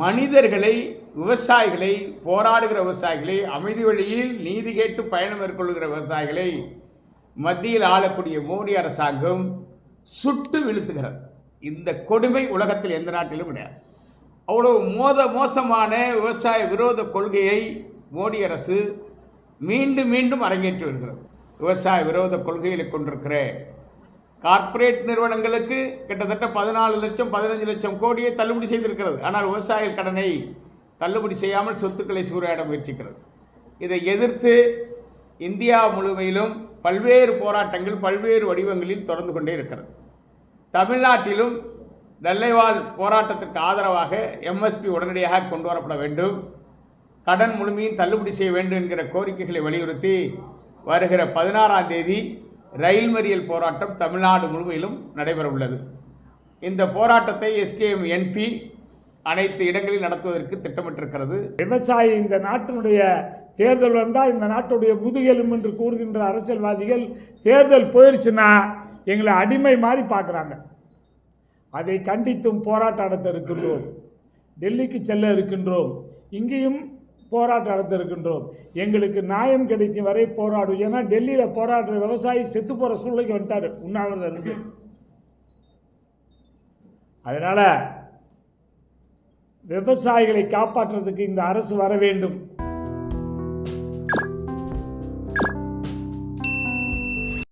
மனிதர்களை விவசாயிகளை போராடுகிற விவசாயிகளை அமைதி வழியில் நீதி கேட்டு பயணம் மேற்கொள்கிற விவசாயிகளை மத்தியில் ஆளக்கூடிய மோடி அரசாங்கம் சுட்டு வீழ்த்துகிறது. இந்த கொடுமை உலகத்தில் எந்த நாட்டிலும் கிடையாது. அவ்வளோ மோத மோசமான விவசாய விரோத கொள்கையை மோடி அரசு மீண்டும் மீண்டும் அரங்கேற்றி வருகிறது. விவசாய விரோத கொள்கைகளை கொண்டிருக்கிற கார்ப்பரேட் நிறுவனங்களுக்கு கிட்டத்தட்ட பதினாலு லட்சம் பதினஞ்சு லட்சம் கோடியை தள்ளுபடி செய்திருக்கிறது. ஆனால் விவசாயிகள் கடனை தள்ளுபடி செய்யாமல் சொத்துக்களை சூறையாட முயற்சிக்கிறது. இதை எதிர்த்து இந்தியா முழுமையிலும் பல்வேறு போராட்டங்கள் பல்வேறு வடிவங்களில் தொடர்ந்து கொண்டே இருக்கிறது. தமிழ்நாட்டிலும் நெல்லைவாழ் போராட்டத்திற்கு ஆதரவாக எம்எஸ்பி உடனடியாக கொண்டு வரப்பட வேண்டும். கடன் முழுமையும் தள்ளுபடி செய்ய வேண்டும் என்கிற கோரிக்கைகளை வலியுறுத்தி வருகிற பதினாறாம் தேதி ரயில் மறியல் போராட்டம் தமிழ்நாடு முழுமையிலும் நடைபெற உள்ளது இந்த போராட்டத்தை எஸ்கேஎம் என்பி அனைத்து இடங்களில் நடத்துவதற்கு திட்டமிட்டிருக்கிறது. விவசாயி இந்த நாட்டினுடைய தேர்தல் வந்தால் இந்த நாட்டுடைய முதுகெலும் என்று கூறுகின்ற அரசியல்வாதிகள் தேர்தல் போயிருச்சுன்னா எங்களை அடிமை மாதிரி பார்க்குறாங்க. அதை கண்டித்தும் போராட்டம் நடத்த இருக்கின்றோம். டெல்லிக்கு செல்ல இருக்கின்றோம். இங்கேயும் போராட்டம் நடத்த இருக்கின்றோம் எங்களுக்கு நியாயம் கிடைக்கும் வரை போராடும். ஏன்னா டெல்லியில் போராடுற விவசாயி செத்து போகிற சூழ்நிலைக்கு வந்துட்டார். உண்ணாவிரதம் இருந்து. அதனால் விவசாயிகளை காப்பாற்றுறதுக்கு இந்த அரசு வர வேண்டும்.